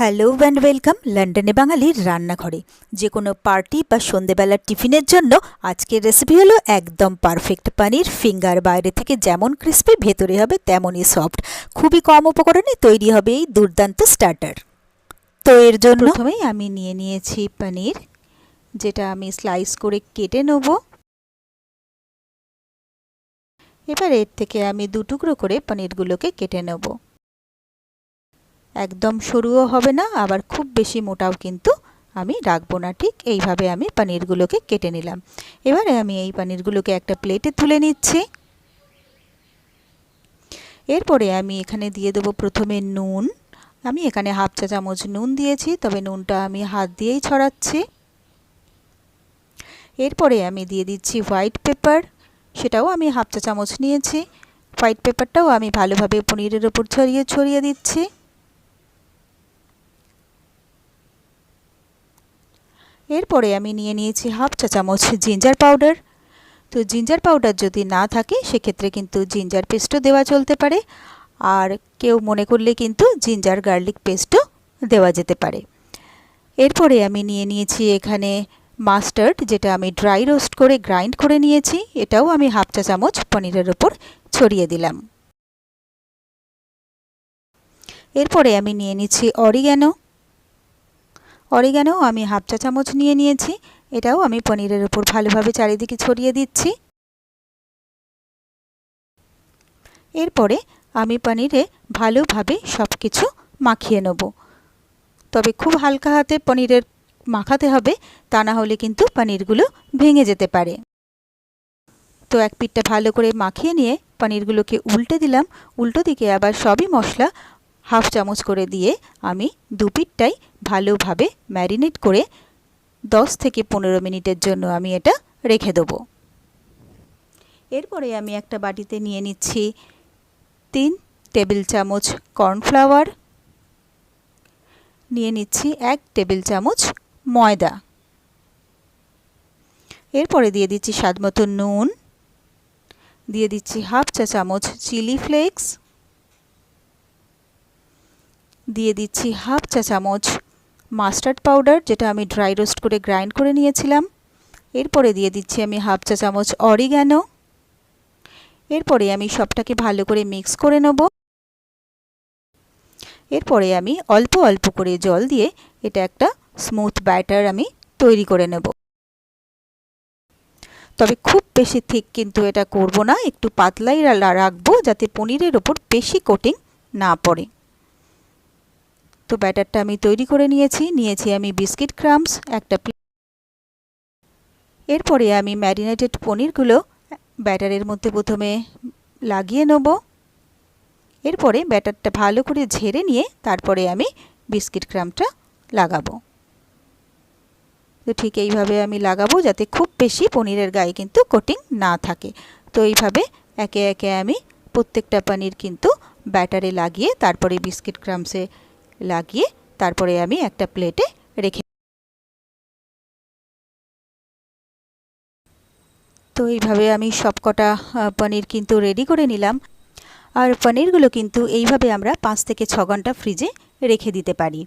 Hello and welcome লন্ডনে বাঙালির রান্নাঘরে। যে কোনো পার্টি বা সন্ধেবেলার টিফিনের জন্য আজকের রেসিপি হলো একদম পারফেক্ট পানির ফিঙ্গার বাইরে থেকে যেমন ক্রিস্পি ভেতরে হবে তেমনই সফট খুবই কম উপকরণে তৈরি হবে এই দুর্দান্ত স্টার্টার তো এর জন্য প্রথমেই আমি নিয়ে নিয়েছি পনির যেটা আমি স্লাইস করে কেটে নেব। এবার এর থেকে আমি দু টুকরো করে পনিরগুলোকে কেটে নেব। একদম সরুও হবে না, আবার খুব বেশি মোটাও কিন্তু আমি রাখব না। ঠিক এইভাবে আমি পনিরগুলোকে কেটে নিলাম। এবারে আমি এই পনিরগুলোকে একটা প্লেটে তুলে নিচ্ছি। এরপরে আমি এখানে দিয়ে দেবো প্রথমে নুন। আমি এখানে হাফ চা চামচ নুন দিয়েছি, তবে নুনটা আমি হাত দিয়েই ছড়াচ্ছি। এরপরে আমি দিয়ে দিচ্ছি হোয়াইট পেপার সেটাও আমি হাফ চা চামচ নিয়েছি। হোয়াইট পেপারটাও আমি ভালোভাবে পনিরের ওপর ছড়িয়ে ছড়িয়ে দিচ্ছি। এরপরে আমি নিয়ে নিয়েছি হাফ চা চামচ জিঞ্জার পাউডার। তো জিঞ্জার পাউডার যদি না থাকে, সেক্ষেত্রে কিন্তু জিঞ্জার পেস্টও দেওয়া চলতে পারে। আর কেউ মনে করলে কিন্তু জিঞ্জার গার্লিক পেস্টও দেওয়া যেতে পারে। এরপরে আমি নিয়ে নিয়েছি এখানে মাস্টার্ড, যেটা আমি ড্রাই রোস্ট করে গ্রাইন্ড করে নিয়েছি। এটাও আমি হাফ চা চামচ পনিরের ওপর ছড়িয়ে দিলাম। এরপরে আমি নিয়ে নিচ্ছি অরিগ্যানো অরিগানো আমি হাফ চা চামচ নিয়ে নিয়েছি। এটাও আমি পনিরের ওপর ভালোভাবে চারিদিকে ছড়িয়ে দিচ্ছি। এরপরে আমি পনিরে ভালোভাবে সব কিছু মাখিয়ে নেব। তবে খুব হালকা হাতে পনিরের মাখাতে হবে, তা না হলে কিন্তু পনিরগুলো ভেঙে যেতে পারে। তো এক পিঠটা ভালো করে মাখিয়ে নিয়ে পনিরগুলোকে উল্টে দিলাম। উল্টো দিকে আবার সবই মশলা হাফ চামচ করে দিয়ে আমি দু পিঠটাই ভালোভাবে ম্যারিনেট করে দশ থেকে পনেরো মিনিটের জন্য আমি এটা রেখে দেবো। এরপরে আমি একটা বাটিতে নিয়ে নিচ্ছি তিন টেবিল চামচ কর্নফ্লাওয়ার, নিয়ে নিচ্ছি এক টেবিল চামচ ময়দা। এরপরে দিয়ে দিচ্ছি স্বাদ মতো নুন, দিয়ে দিচ্ছি হাফ চা চামচ চিলি ফ্লেক্স, দিয়ে দিচ্ছি হাফ চা চামচ মাস্টার্ড পাউডার, যেটা আমি ড্রাই রোস্ট করে গ্রাইন্ড করে নিয়েছিলাম। এরপরে দিয়ে দিচ্ছি আমি হাফ চা চামচ অরিগ্যানো। এরপরে আমি সবটাকে ভালো করে মিক্স করে নেব। এরপরে আমি অল্প অল্প করে জল দিয়ে এটা একটা স্মুথ ব্যাটার আমি তৈরি করে নেব। তবে খুব বেশি থিক কিন্তু এটা করব না, একটু পাতলাই রাখব যাতে পনিরের ওপর বেশি কোটিং না পড়ে। তো ব্যাটারটা আমি তৈরি করে নিয়েছি। নিয়েছি আমি বিস্কিট ক্রামস, একটা প্লেট এরপরে আমি ম্যারিনেটেড পনিরগুলো ব্যাটারের মধ্যে প্রথমে লাগিয়ে নেব। এরপরে ব্যাটারটা ভালো করে ঝেড়ে নিয়ে তারপরে আমি বিস্কিট ক্রামটা লাগাবো। তো ঠিক এইভাবে আমি লাগাবো যাতে খুব বেশি পনিরের গায়ে কিন্তু কোটিং না থাকে। তো এইভাবে একে একে আমি প্রত্যেকটা পনির কিন্তু ব্যাটারে লাগিয়ে তারপরে বিস্কিট ক্রামসে লাগিয়ে তারপরে আমি একটা প্লেটে রেখে তো এইভাবে আমি সবকটা পনির কিন্তু রেডি করে নিলাম। আর পনিরগুলো কিন্তু এইভাবে আমরা পাঁচ থেকে ছ ঘণ্টা ফ্রিজে রেখে দিতে পারি।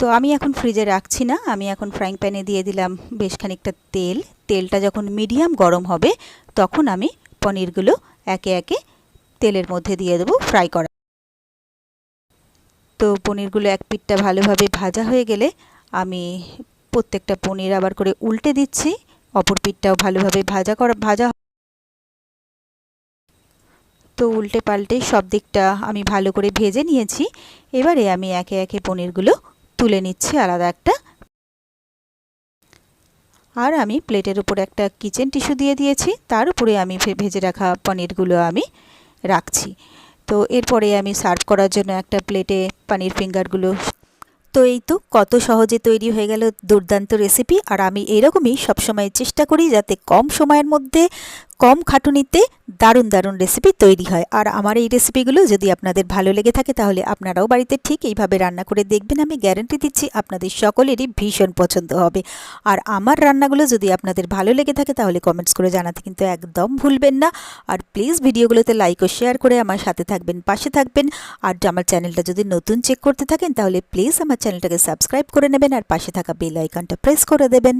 তো আমি এখন ফ্রিজে রাখছি না। আমি এখন ফ্রাইং প্যানে দিয়ে দিলাম বেশ খানিকটা তেল। তেলটা যখন মিডিয়াম গরম হবে, তখন আমি পনিরগুলো একে একে তেলের মধ্যে দিয়ে দেবো ফ্রাই করা। তো পনিরগুলো এক পিঠটা ভালোভাবে ভাজা হয়ে গেলে আমি প্রত্যেকটা পনির আবার করে উল্টে দিচ্ছি। অপর পিঠটাও ভালোভাবে ভাজা করা, ভাজা তো উল্টে পাল্টে সব দিকটা আমি ভালো করে ভেজে নিয়েছি। এবারে আমি একে একে পনিরগুলো তুলে নিচ্ছি আলাদা একটা। আর আমি প্লেটের উপর একটা কিচেন টিস্যু দিয়ে দিয়েছি। তার উপরে আমি ভেজে রাখা পনিরগুলো আমি রাখছি। তো এরপরে আমি সার্ভ করার জন্য একটা প্লেটে পানির ফিঙ্গারগুলো। তো এই তো কত সহজে তৈরি হয়ে গেল দুর্দান্ত রেসিপি আর আমি এরকমই সবসময় চেষ্টা করি যাতে কম সময়ের মধ্যে কম খাটুনিতে দারুণ দারুণ রেসিপি তৈরি হয়। আর আমার এই রেসিপিগুলো যদি আপনাদের ভালো লেগে থাকে, তাহলে আপনারাও বাড়িতে ঠিক এইভাবে রান্না করে দেখবেন। আমি গ্যারেন্টি দিচ্ছি আপনাদের সকলেরই ভীষণ পছন্দ হবে। আর আমার রান্নাগুলো যদি আপনাদের ভালো লেগে থাকে, তাহলে কমেন্টস করে জানাতে কিন্তু একদম ভুলবেন না। আর প্লিজ ভিডিওগুলোতে লাইক ও শেয়ার করে আমার সাথে থাকবেন, পাশে থাকবেন। আর আমার চ্যানেলটা যদি নতুন চেক করতে থাকেন, তাহলে প্লিজ আমার চ্যানেলটাকে সাবস্ক্রাইব করে নেবেন। আর পাশে থাকা বেল আইকনটা প্রেস করে দেবেন।